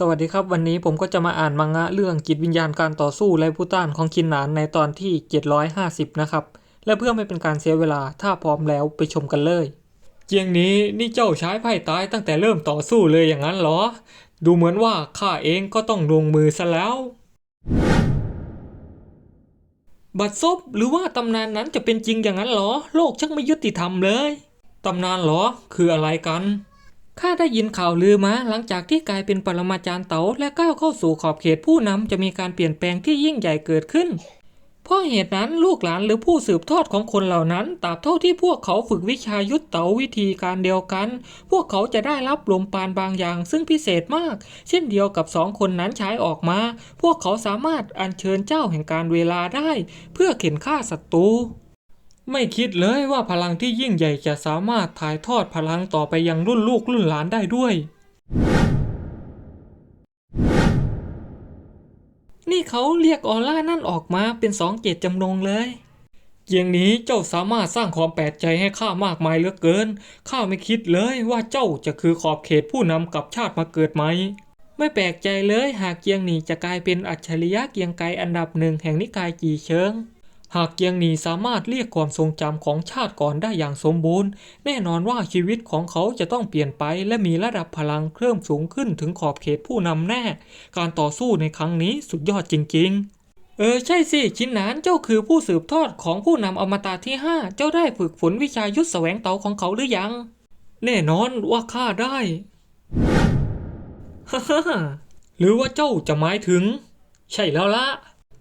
สวัสดีครับ วันนี้ผมก็จะมาอ่านมังงะเรื่องจิตวิญญาณการต่อสู้และผู้ต้านของคินหนานในตอนที่ 750 นะครับ และเพื่อไม่เป็นการเสียเวลาถ้าพร้อมแล้วไปชมกันเลย เจียงนี้นี่เจ้าใช้ไพ่ตายตั้งแต่เริ่มต่อสู้เลยอย่างนั้นเหรอ ดูเหมือนว่าข้าเองก็ต้องลงมือซะแล้ว บัดซบหรือว่าตำนานนั้นจะเป็นจริงอย่างนั้นเหรอ โลกช่างไม่ยุติธรรมเลย ตำนานเหรอ คืออะไรกัน ข้าได้ยินข่าวลือมาหลังจากที่กลายเป็นปรมาจารย์เต๋าและก้าวเข้าสู่ขอบเขตผู้นำจะมีการเปลี่ยนแปลงที่ยิ่งใหญ่เกิดขึ้น เพราะเหตุนั้นลูกหลานหรือผู้สืบทอดของคนเหล่านั้นตราบเท่าที่พวกเขาฝึกวิชายุทธเต๋าวิธีการเดียวกัน พวกเขาจะได้รับลมปานบางอย่าง ซึ่งพิเศษมาก เช่นเดียวกับสองคนนั้นใช้ออกมา พวกเขาสามารถอัญเชิญเจ้าแห่งการเวลาได้ เพื่อเข็นฆ่าศัตรู ไม่คิดเลยว่าพลังที่ยิ่งใหญ่จะสามารถถ่ายทอดพลังต่อไปยังรุ่นลูกรุ่นหลานได้ด้วย นี่เขาเรียกออร่านั่นออกมาเป็นสองเจตจำนงเลยเยียงนี้เจ้าสามารถสร้างความแปลกใจให้ข้ามากมายเหลือเกิน ข้าไม่คิดเลยว่าเจ้าจะคือขอบเขตผู้นำกับชาติมาเกิดไหม ไม่แปลกใจเลยหากเกียงหนีจะกลายเป็นอัจฉริยะเกียงไกรอันดับหนึ่งแห่งนิกายจีเชิง หากเกียงหนีสามารถเรียกความทรงจำของชาติก่อนได้อย่างสมบูรณ์ แน่นอนว่าชีวิตของเขาจะต้องเปลี่ยนไป และมีระดับพลังเพิ่มสูงขึ้นถึงขอบเขตผู้นำแน่ การต่อสู้ในครั้งนี้สุดยอดจริง ๆเออใช่สิ ชินหนานเจ้าคือผู้สืบทอดของผู้นำอมตะที่ 5 เจ้าได้ฝึกฝนวิชายุทธแสวงเตาของเขาหรือยัง แน่นอนว่าข้าได้ฮ่าฮ่าหรือว่าเจ้าจะหมายถึง ใช่แล้วละ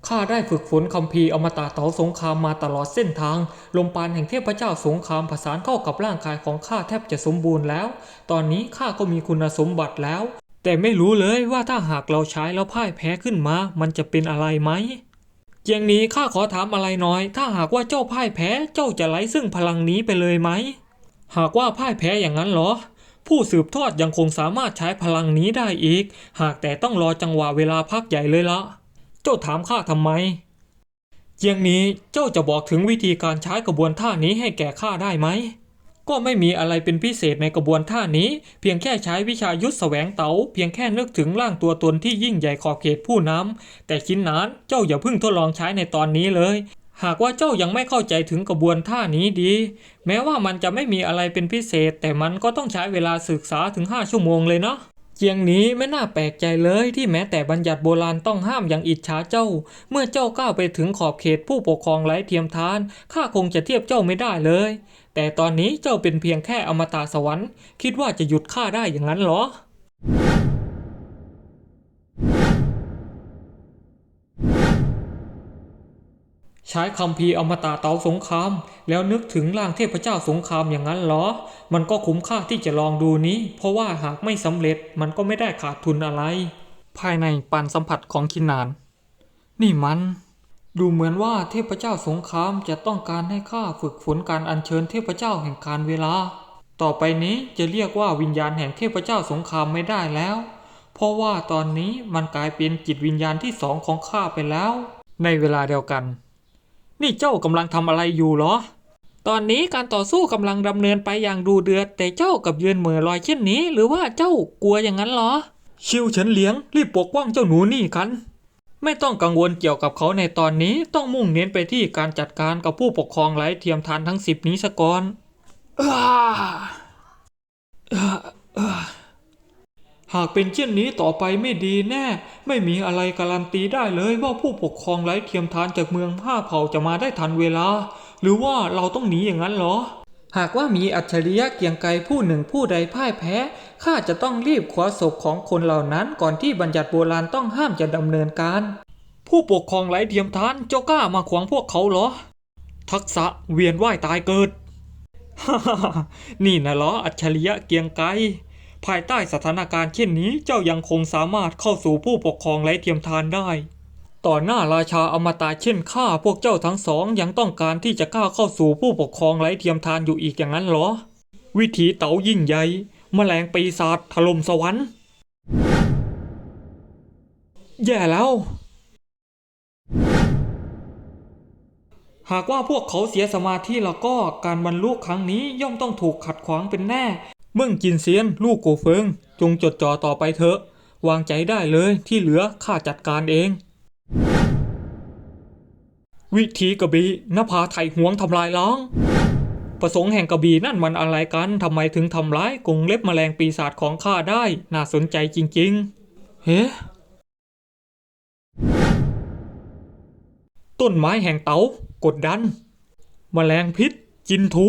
ข้าได้ฝึกฝนคัมภีร์อมตะเต๋าสงครามมาตลอดเส้นทาง ลมปานแห่งเทพเจ้าสงครามผสานเข้ากับร่างกายของข้าแทบจะสมบูรณ์แล้ว ตอนนี้ข้าก็มีคุณสมบัติแล้ว แต่ไม่รู้เลยว่าถ้าหากเราใช้แล้วพ่ายแพ้ขึ้นมา มันจะเป็นอะไรไหมเจียงนี้ข้าขอถามอะไรหน่อย ถ้าหากว่าเจ้าพ่ายแพ้เจ้าจะไร้ซึ่งพลังนี้ไปเลยไหม หากว่าพ่ายแพ้อย่างนั้นเหรอ ผู้สืบทอดยังคงสามารถใช้พลังนี้ได้อีก หากแต่ต้องรอจังหวะเวลาพักใหญ่เลยละ จ้าถามข้าทำไม เจียงนี้เจ้าจะบอกถึงวิธีการใช้กระบวนท่านี้ให้แก่ข้าได้ไหม ก็ไม่มีอะไรเป็นพิเศษในกระบวนท่านี้ เพียงแค่ใช้วิชายุทธแสวงเต๋าเพียงแค่นึกถึงร่างตัวตนที่ยิ่งใหญ่ขอบเขตผู้นำแต่ชิ้นหนานเจ้าอย่าเพิ่งทดลองใช้ในตอนนี้เลย หากว่าเจ้ายังไม่เข้าใจถึงกระบวนท่านี้ดี แม้ว่ามันจะไม่มีอะไรเป็นพิเศษ แต่มันก็ต้องใช้เวลาศึกษาถึง 5 ชั่วโมงเลยเนาะ เจียงนี้ไม่น่าแปลกใจเลยที่แม้แต่บัญญัติโบราณต้องห้ามอย่างอิจฉาเจ้า เมื่อเจ้าก้าวไปถึงขอบเขตผู้ปกครองไร้เทียมทานข้าคงจะเทียบเจ้าไม่ได้เลย แต่ตอนนี้เจ้าเป็นเพียงแค่อมตะสวรรค์ คิดว่าจะหยุดข้าได้อย่างนั้นหรอ ใช้คำพีอมตะเตาสงคราม แล้วนึกถึงร่างเทพเจ้าสงครามอย่างนั้นเหรอ มันก็คุ้มค่าที่จะลองดูนี้ เพราะว่าหากไม่สำเร็จมันก็ไม่ได้ขาดทุนอะไร ภายในปานสัมผัสของคินนาน นี่มัน ดูเหมือนว่าเทพเจ้าสงครามจะต้องการให้ข้าฝึกฝนการอัญเชิญเทพเจ้าแห่งการเวลา ต่อไปนี้จะเรียกว่าวิญญาณแห่งเทพเจ้าสงครามไม่ได้แล้ว เพราะว่าตอนนี้มันกลายเป็นจิตวิญญาณที่สองของข้าไปแล้ว ในเวลาเดียวกัน นี่เจ้ากำลังทำอะไรอยู่เหรอ ตอนนี้การต่อสู้กำลังดำเนินไปอย่างดูเดือด แต่เจ้ากับยืนเหม่อลอยเช่นนี้ หรือว่าเจ้ากลัวอย่างนั้นเหรอ ชิวเฉินเหลียงรีบปกป้องเจ้าหนูนี่กันไม่ต้องกังวลเกี่ยวกับเขาในตอนนี้ต้องมุ่งเน้นไปที่การจัดการกับผู้ปกครองไร้เทียมทานทั้งสิบนี้ซะก่อนอ้าอ้าอ้าหากเป็นเช่นนี้ต่อไปไม่ดีแน่ ไม่มีอะไรการันตีได้เลยว่าผู้ปกครองไร้เทียมทานจากเมืองห้าเผาจะมาได้ทันเวลา หรือว่าเราต้องหนีอย่างนั้นเหรอ หากว่ามีอัจฉริยะเกียงไกรผู้หนึ่งผู้ใดพ่ายแพ้ข้าจะต้องรีบคว้าศพของคนเหล่านั้นก่อนที่บัญญัติโบราณต้องห้ามจะดำเนินการ ผู้ปกครองไร้เทียมทานเจ้ากล้ามาขวางพวกเขาเหรอ ทักษะเวียนว่ายตายเกิด นี่นะเหรออัจฉริยะเกียงไกร ภายใต้สถานการณ์เช่นนี้เจ้ายังคงสามารถเข้าสู่ผู้ปกครองไร้เทียมทานได้ ต่อหน้าราชาอมตะเช่นข้าพวกเจ้าทั้งสองยังต้องการที่จะก้าวเข้าสู่ผู้ปกครองไร้เทียมทานอยู่อีกอย่างนั้นเหรอ วิถีเต๋ายิ่งใหญ่แมลงปีศาจถล่มสวรรค์ แย่แล้ว หากว่าพวกเขาเสียสมาธิแล้วก็การบรรลุครั้งนี้ย่อมต้องถูกขัดขวางเป็นแน่ เมื่องจินเซียน ลูกโกเฟิง จงจดจ่อต่อไปเถอะ วางใจได้เลยที่เหลือข้าจัดการเอง วิธีกระบี่นภาไทยหวงทำลายล้าง ประสงค์แห่งกระบี่นั่นมันอะไรกันทำไมถึงทำร้ายกงเล็บแมลงปีศาจของข้าได้ น่าสนใจจริงๆ เฮ้ต้นไม้แห่งเตากดดันแมลงพิษ จินถู